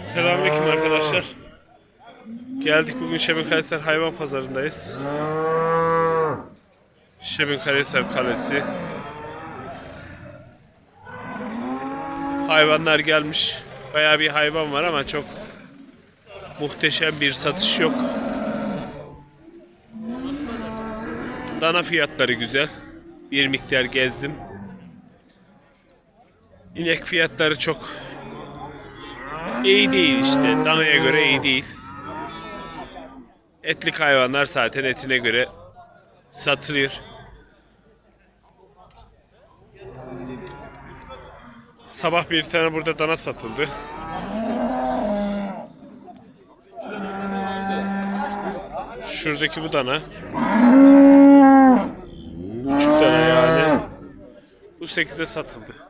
Selamünaleyküm arkadaşlar. Geldik bugün Şebekayser Hayvan Pazarındayız. Şebekayser Kalesi. Hayvanlar gelmiş. Bayağı bir hayvan var ama çok muhteşem bir satış yok. Dana fiyatları güzel. Bir miktar gezdim. İnek fiyatları çok iyi değil işte. Danaya göre iyi değil. Etlik hayvanlar zaten etine göre satılıyor. Sabah bir tane burada dana satıldı. Şuradaki bu dana. Küçük dana yani. Bu 8'e satıldı.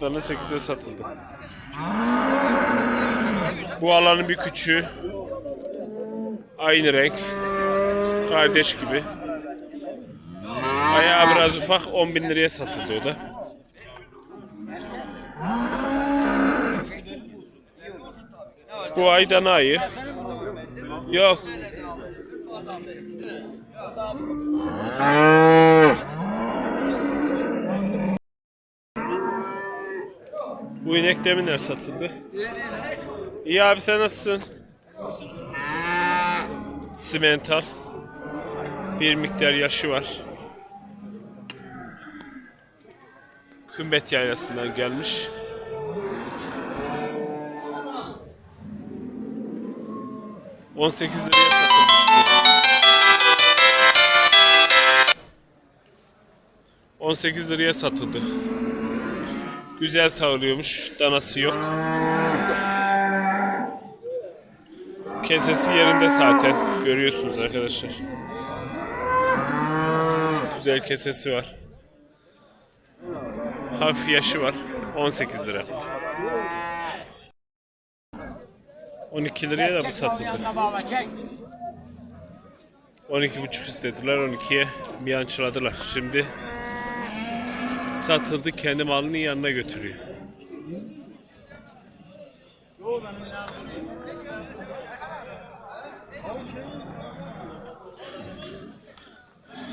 Dana 8'e satıldı. Bu alanın bir küçüğü. Aynı renk. Kardeş gibi. Ayağı biraz ufak 10 bin liraya satıldı o da. Bu ay dana ayı. Yok. Bu inek deminler satıldı. İyi abi sen nasılsın? Simental. Bir miktar yaşı var. Kümbet yaylasından gelmiş. On sekiz liraya satılmış. 18 liraya satıldı. Güzel sağlıyormuş. Danası yok. Kesesi yerinde zaten. Görüyorsunuz arkadaşlar. Güzel kesesi var. Hafif yaşı var. 18 lira. 12 liraya da bu satıldı. 12,5 istediler. 12'ye bir an çıradılar. Şimdi satıldı. Kendi malının yanına götürüyor.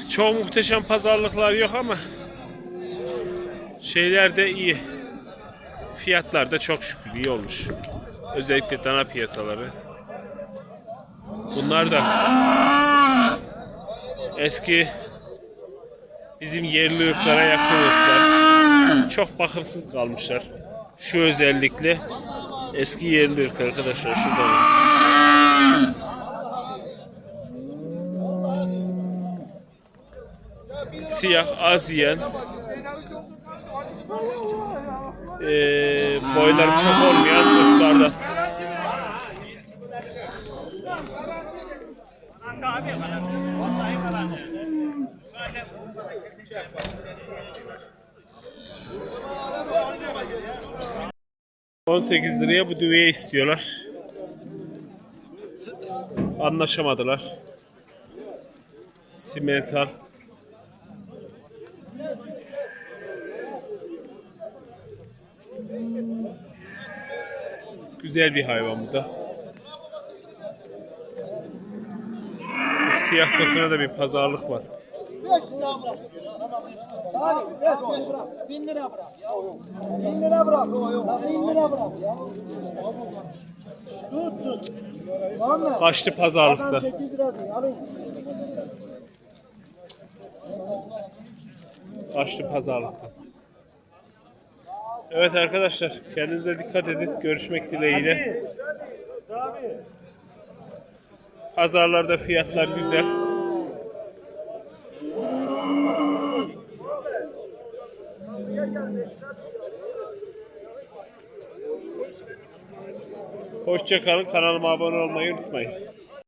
Çok muhteşem pazarlıklar yok ama şeyler de iyi. Fiyatlar da çok şükür iyi olmuş. Özellikle dana piyasaları. Bunlar da eski bizim yerli ırklara yakın ırklar. Çok bakımsız kalmışlar. Şu özellikle eski yerli ırk arkadaşlar şurada. Siyah az yiyen eee boyları çok olmayan ırklardan. ...18 liraya bu düveyi istiyorlar. Anlaşamadılar. Simental. Güzel bir hayvan bu da. Bu siyah tosuna da bir pazarlık var. 5 lira bırak. Hadi 5 5 bırak. 1000 lira bırak. ya. 1000 lira bırak. Ya 1000 lira bırak ya. Tut tut. Kaçtı pazarlıkta. 8 lira diyor. Alayım. Kaçtı pazarlıkta. Evet arkadaşlar kendinize dikkat edin. Görüşmek dileğiyle. Pazarlarda fiyatlar güzel. Hoşçakalın. Kanalıma abone olmayı unutmayın.